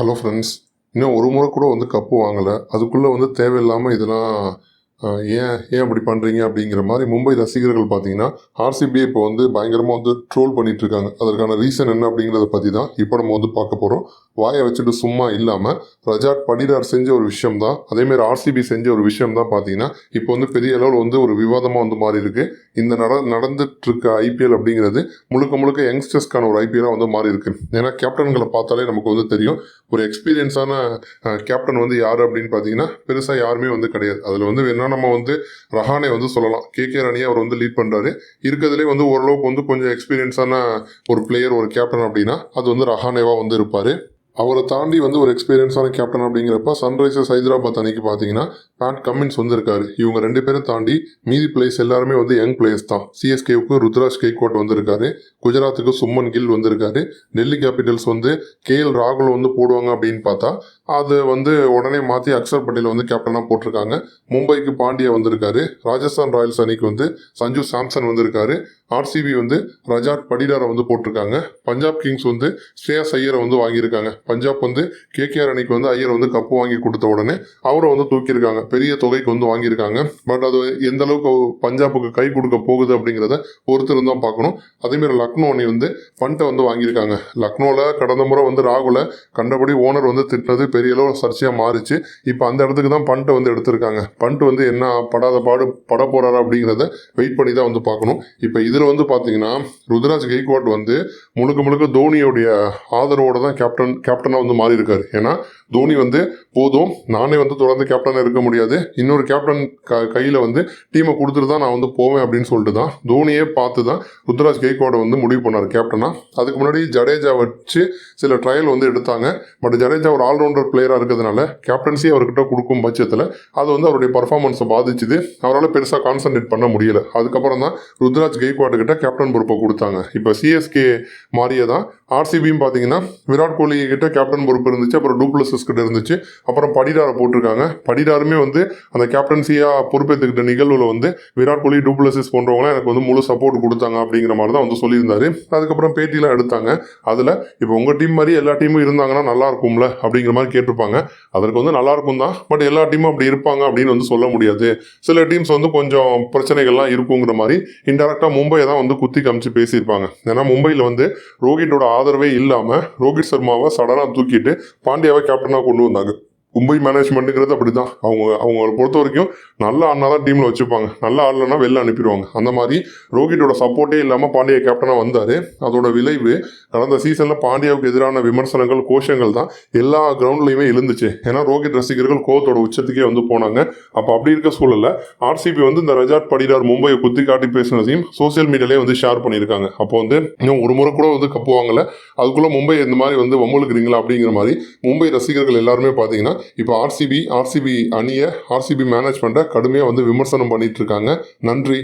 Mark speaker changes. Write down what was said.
Speaker 1: Hello friends இன்னும் ஒரு முறை கூட வந்து கப்பு வாங்கலை. அதுக்குள்ளே வந்து தேவையில்லாமல் இதெல்லாம் ஏன் ஏன் அப்படி பண்ணுறீங்க அப்படிங்கிற மாதிரி மும்பை ரசிகர்கள் பார்த்தீங்கன்னா ஆர்சிபி இப்போ வந்து பயங்கரமாக வந்து ட்ரோல் பண்ணிட்டு இருக்காங்க. அதற்கான ரீசன் என்ன அப்படிங்கிறத பற்றி தான் இப்போ நம்ம வந்து பார்க்க போகிறோம் வாயை வச்சுட்டு சும்மா இல்லாமல் ரஜாட் படிடார் செஞ்ச ஒரு விஷயம் தான் அதேமாரி ஆர்சிபி செஞ்ச ஒரு விஷயம் தான் பார்த்தீங்கன்னா இப்போ வந்து பெரிய அளவில் வந்து ஒரு விவாதமாக வந்து மாறி இருக்கு இந்த நட நடந்துட்டு இருக்க ஐபிஎல் அப்படிங்கிறது முழுக்க முழுக்க யங்ஸ்டர்ஸ்க்கான ஒரு ஐபிஎல்லாக வந்து மாறி இருக்கு ஏன்னா கேப்டன்களை பார்த்தாலே நமக்கு வந்து தெரியும் ஒரு எக்ஸ்பீரியன்ஸான கேப்டன் வந்து யார் அப்படின்னு பார்த்தீங்கன்னா பெருசாக யாருமே வந்து கிடையாது. அதில் வந்து வேணா நம்ம வந்து ரஹானே வந்து சொல்லலாம். கே கே ரணியை அவர் வந்து லீட் பண்ணுறாரு இருக்கிறதுலே வந்து ஓரளவுக்கு வந்து கொஞ்சம் எக்ஸ்பீரியன்ஸான ஒரு பிளேயர் ஒரு கேப்டன் அப்படின்னா அது வந்து ரஹானேவா வந்து இருப்பார். அவரை தாண்டி வந்து ஒரு எக்ஸ்பீரியன்ஸான கேப்டன் அப்படிங்கிறப்ப சன்ரைசர்ஸ் ஹைதராபாத் அன்னைக்கு பார்த்தீங்கன்னா பேட் கம்மின்ஸ் வந்திருக்காரு. இவங்க ரெண்டு பேரும் தாண்டி மீதி பிளேஸ் எல்லாருமே வந்து யங் பிளேயர்ஸ் தான். சிஎஸ்கேவுக்கு ருத்ராஜ் கேக்வாட் வந்திருக்காரு. குஜராத்துக்கு சும்மன் கில் வந்திருக்காரு. டெல்லி கேபிட்டல்ஸ் வந்து கேஎல் ராகுல் வந்து போடுவாங்க அப்படின்னு பார்த்தா அது வந்து உடனே மாற்றி அக்ஷர் பட்டேல் வந்து கேப்டனாக போட்டிருக்காங்க. மும்பைக்கு பாண்டியா வந்திருக்காரு. ராஜஸ்தான் ராயல்ஸ் அணிக்கு வந்து சஞ்சு சாம்சன் வந்திருக்காரு. ஆர்சிபி வந்து ரஜாட் படிடாரை வந்து போட்டிருக்காங்க. பஞ்சாப் கிங்ஸ் வந்து ஸ்ரேயாஸ் ஐயரை வந்து வாங்கியிருக்காங்க. பஞ்சாப் வந்து கேகேஆர் அணிக்கு வந்து ஐயர் வந்து கப்பு வாங்கி கொடுத்த உடனே அவரை வந்து தூக்கியிருக்காங்க. பெரிய தொகைக்கு வந்து வாங்கியிருக்காங்க. பட் அது எந்த அளவுக்கு பஞ்சாபுக்கு கை கொடுக்க போகுது அப்படிங்கிறத ஒருத்தர் தான் பார்க்கணும். அதேமாரி லக்னோ அணி வந்து ஃபண்ட்டை வந்து வாங்கியிருக்காங்க. லக்னோவில் கடந்த முறை வந்து ராகுலை கண்டபடி ஓனர் வந்து திட்டினது பெரிய அளவு சர்ச்சையாக மாறிச்சு. இப்போ அந்த இடத்துக்கு தான் பண்ட்டை வந்து எடுத்திருக்காங்க. பண்ட் வந்து என்ன படாத பாடு பட போகிறாரா அப்படிங்கிறத வெயிட் பண்ணி தான் வந்து பார்க்கணும். இப்போ இது இதில் வந்து பார்த்தீங்கன்னா ருத்ராஜ் கெய்க்வாட் வந்து முழுக்க முழுக்க தோனியோடைய ஆதரவோடு தான் கேப்டன் கேப்டனாக வந்து மாறி இருக்காரு ஏன்னா தோனி வந்து போதும் நானே வந்து தொடர்ந்து கேப்டனாக இருக்க முடியாது. இன்னொரு கேப்டன் க கையில் வந்து டீமை கொடுத்துட்டு தான் நான் வந்து போவேன் அப்படின்னு சொல்லிட்டு தான் தோனியே பார்த்து தான் ருத்ராஜ் கெய்க்வாடை வந்து முடிவு பண்ணார் கேப்டனாக அதுக்கு முன்னாடி ஜடேஜா வச்சு சில ட்ரையல் வந்து எடுத்தாங்க. பட் ஜடேஜா ஒரு ஆல்ரவுண்டர் பிளேயராக இருக்கிறதுனால கேப்டன்சி அவர்கிட்ட கொடுக்கும் பட்சத்தில் அது வந்து அவருடைய பர்ஃபார்மன்ஸை பாதிச்சுது. அவரால் பெருசாக கான்சென்ட்ரேட் பண்ண முடியல. அதுக்கப்புறம் தான் ருத்ராஜ் கெய்க்வாட் கிட்ட கேப்டன் பொறுப்பை கொடுத்தாங்க. இப்போ சிஎஸ்கே மாறியே தான் ஆர்சிபியும் பார்த்தீங்கன்னா விராட் கோலி கிட்ட கேப்டன் பொறுப்பு இருந்துச்சு அப்புறம் டூப்ளசஸ் கிட்ட இருந்துச்சு அப்புறம் படிடாரை போட்டிருக்காங்க. படிடாருமே வந்து அந்த கேப்டன்சியாக பொறுப்பேற்றுக்கிட்ட நிகழ்வில் வந்து விராட் கோலி டூப்ளசிஸ் போன்றவங்களாம் எனக்கு வந்து முழு சப்போர்ட் கொடுத்தாங்க அப்படிங்கிற மாதிரி தான் வந்து சொல்லியிருந்தாரு. அதுக்கப்புறம் பேட்டிலாம் எடுத்தாங்க. அதில் இப்போ உங்கள் டீம் மாதிரி எல்லா டீமும் இருந்தாங்கன்னா நல்லா இருக்கும்ல அப்படிங்கிற மாதிரி கேட்டிருப்பாங்க. அதற்கு வந்து நல்லா இருக்கும் தான். பட் எல்லா டீமும் அப்படி இருப்பாங்க அப்படின்னு வந்து சொல்ல முடியாது. சில டீம்ஸ் வந்து கொஞ்சம் பிரச்சனைகள்லாம் இருக்குங்கிற மாதிரி இன்டெரக்டாக மும்பையை தான் வந்து குத்தி காமிச்சு பேசியிருப்பாங்க. ஏன்னா மும்பையில் வந்து ரோஹிட்டோட ஆதரவே இல்லாமல் ரோஹித் சர்மாவை சடனாக தூக்கிட்டு பாண்டியாவை கேப்டனாக கொண்டு வந்தாங்க. மும்பை மேனேஜ்மெண்ட்டுங்கிறது அப்படி தான் அவங்க அவங்கள பொறுத்த வரைக்கும் நல்ல ஆள்னா தான் டீமில் வச்சுப்பாங்க. நல்ல ஆள்னா வெளில அனுப்பிடுவாங்க. அந்த மாதிரி ரோஹிட்டோட சப்போர்ட்டே இல்லாமல் பாண்டியா கேப்டனாக வந்தார். அதோட விளைவு கடந்த சீசனில் பாண்டியாவுக்கு எதிரான விமர்சனங்கள் கோஷங்கள் தான் எல்லா கிரவுண்ட்லையுமே எழுந்துச்சு. ஏன்னா ரோஹித் ரசிகர்கள் கோவத்தோட உச்சத்துக்கே வந்து போனாங்க. அப்போ அப்படி இருக்க சூழலில் ஆர்சிபி வந்து இந்த ரஜாட் படிடார் மும்பையை குத்தி காட்டி பேசினதையும் சோசியல் மீடியாலே வந்து ஷேர் பண்ணியிருக்காங்க. அப்போ வந்து இன்னும் ஒரு முறை கூட வந்து கப்புவாங்கல்ல அதுக்குள்ளே மும்பை இந்த மாதிரி வந்து வம்புழுக்கிறீங்களா அப்படிங்கிற மாதிரி மும்பை ரசிகர்கள் எல்லாருமே பார்த்தீங்கன்னா இப்போ ஆர்சிபி ஆர்சிபி அணியை ஆர்சிபி மேனேஜ்மெண்ட்டை கடுமையாக வந்து விமர்சனம் பண்ணிட்டு இருக்காங்க. நன்றி.